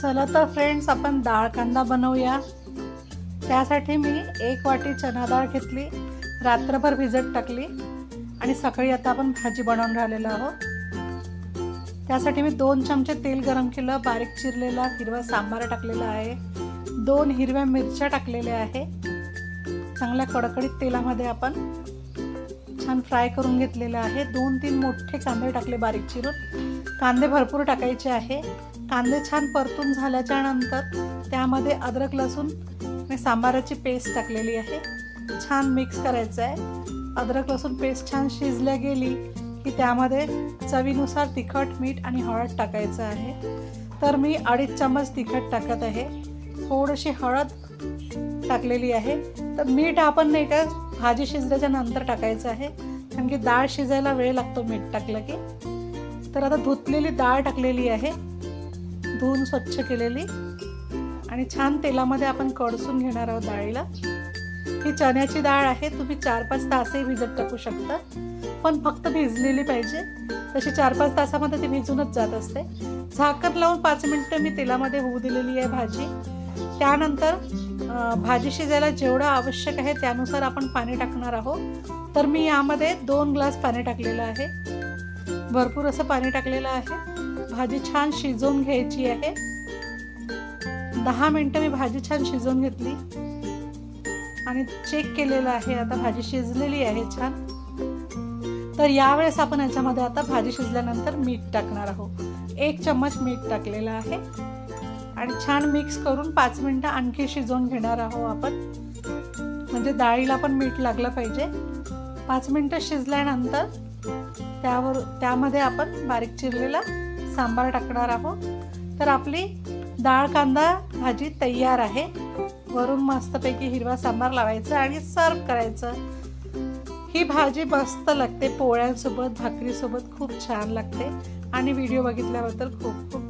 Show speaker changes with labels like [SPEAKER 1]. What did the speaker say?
[SPEAKER 1] चला तर फ्रेंड्स आपण डाळ कांदा बनवूया. त्यासाठी मी एक वाटी चना डाळ घेतली रात्रभर भिजत टाकली आणि सकाळी आता आपण भाजी बनवून राहिलेलो आहोत. त्यासाठी मी दोन चमचे तेल गरम केलं बारीक चिरलेला हिरवा सांबार टाकलेला आहे दोन हिरव्या मिरच्या टाकलेल्या आहे. चांगल्या कडकडीत तेलामध्ये आपण छान फ्राय करून घेतलेलं आहे. दोन तीन मोठे कांदे टाकले बारीक चिरून. कांदे भरपूर टाकायचे आहे. कांदे छान परतून झाल्याच्यानंतर त्यामध्ये अद्रक लसूण मी सांबाराची पेस्ट टाकलेली आहे. छान मिक्स करायचं आहे. अद्रक लसूण पेस्ट छान शिजल्या गेली की त्यामध्ये चवीनुसार तिखट मीठ आणि हळद टाकायचं आहे. तर मी अडीच चम्मच तिखट टाकत आहे. थोडीशी हळद टाकलेली आहे. तर मीठ आपण नाही का भाजी शिजल्याच्या नंतर टाकायचं आहे. कारण की डाळ शिजायला वेळ लागतो मीठ टाकलं की. तर आता धुतलेली डाळ टाकलेली आहे. धुवून स्वच्छ केलेली. आणि छान तेलामध्ये आपण कडसून घेणार आहोत डाळीला. ही चण्याची डाळ आहे. तुम्ही चार पाच तासही भिजत टाकू शकता. पण फक्त भिजलेली पाहिजे. तशी चार पाच तासामध्ये ती भिजूनच जात असते. झाकण लावून पाच मिनटं मी तेलामध्ये होऊ दिलेली आहे भाजी. त्यानंतर भाजी शिजायला जेवढं आवश्यक आहे त्यानुसार आपण पाणी टाकणार आहोत. तर मी यामध्ये दोन ग्लास पाणी टाकलेलं आहे. भरपूर असं पाणी टाकलेलं आहे. भाजी छान शिजवून घ्यायची आहे. दहा मिनटं मी भाजी छान शिजवून घेतली. आणि चेक केलेलं आहे आता भाजी शिजलेली आहे छान. तर यावेळेस आपण याच्यामध्ये आता भाजी शिजल्यानंतर मीठ टाकणार आहोत. एक चम्मच मीठ टाकलेलं आहे. आणि छान मिक्स करून पाच मिनटं आणखी शिजवून घेणार आहोत आपण. म्हणजे डाळीला पण मीठ लागलं पाहिजे. पाच मिनटं शिजल्यानंतर त्यावर त्यामध्ये आपण बारीक चिरलेला सांबार टाकणार आहोत. तर आपली डाळ कांदा भाजी तयार आहे. वरून मस्तपैकी हिरवा सांबार लावायचा आणि सर्व करायचं. ही भाजी मस्त लागते पोळ्यांसोबत भाकरीसोबत खूप छान लागते. आणि व्हिडिओ बघितल्याबद्दल खूप खूप